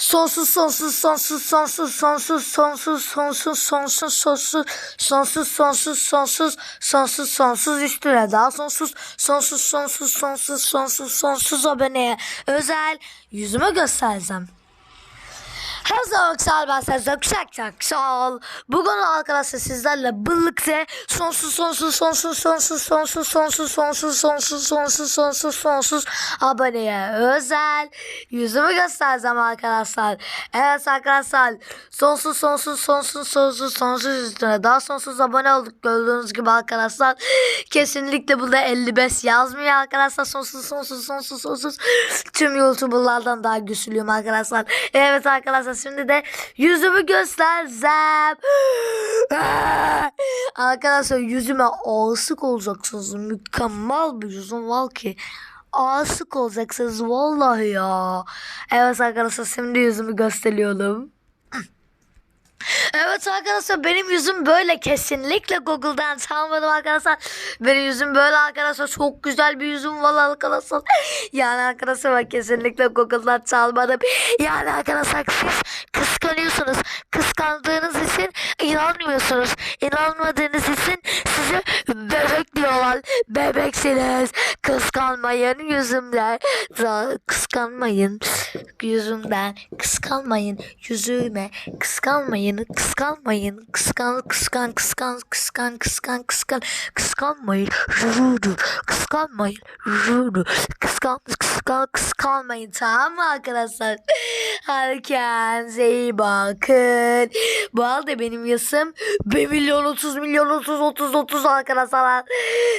Sonsuz sonsuz sonsuz sonsuz sonsuz sonsuz sonsuz sonsuz sonsuz sonsuz sonsuz sonsuz sonsuz sonsuz üstüne daha sonsuz sonsuz sonsuz sonsuz sonsuz sonsuz aboneye özel yüzümü göstereceğim. Her zaman güzel ben Sezen Kuşak Çaksal. Bugün arkadaşlar sizlerle birlikte sonsuz sonsuz sonsuz sonsuz sonsuz sonsuz sonsuz sonsuz sonsuz sonsuz sonsuz aboneye özel yüzümü göstereceğim arkadaşlar. Evet arkadaşlar sonsuz sonsuz sonsuz sonsuz sonsuz üstüne daha sonsuz abone olduk gördüğünüz gibi arkadaşlar. Kesinlikle burada 55 yazmıyor arkadaşlar sonsuz sonsuz sonsuz sonsuz tüm youtuberlardan daha güçlüyüm arkadaşlar. Evet arkadaşlar şimdi de yüzümü göstereceğim. arkadaşlar yüzüme aşık olacaksınız. Mükemmel bir yüzüm var ki. Aşık olacaksınız vallahi ya. Evet arkadaşlar şimdi yüzümü gösteriyorum. Evet arkadaşlar benim yüzüm böyle kesinlikle Google'dan çalmadım arkadaşlar. Benim yüzüm böyle arkadaşlar çok güzel bir yüzüm var arkadaşlar. Yani arkadaşlar ben kesinlikle Google'dan çalmadım. Yani arkadaşlar siz kıskanıyorsunuz. Kıskandığınız için inanmıyorsunuz. İnanmadığınız için size bebek diyorlar. Bebeksiniz. Kıskanmayın yüzümden. Ra- Kıskanmayın yüzümden. Kıskanmayın yüzüme. Kıskanmayın. Kıskanmayın. Kıskan kıskan kıskan kıskan kıskan kıskan kıskanmayın. Rudu. Kıskanmayın. Rudu. Kıskan kıskan kıskanmayın. Tamam mı arkadaşlar? Kendinize iyi bakın. Bu arada benim yaşım 1 milyon 30 milyon 30 30 30 arkadaşlar.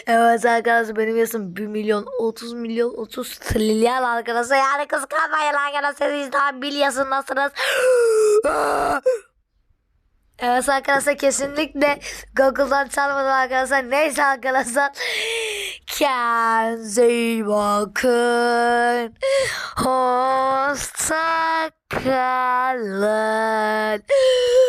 Evet arkadaşlar benim yaşım 1 milyon 30 milyon 30 trilyon arkadaşlar. Yani kıskanmayın arkadaşlar. Siz daha bil yaşındasınız. Evet arkadaşlar kesinlikle Google'dan çalmadım arkadaşlar. Neyse arkadaşlar. Kendinize iyi bakın. Hoşça kalın.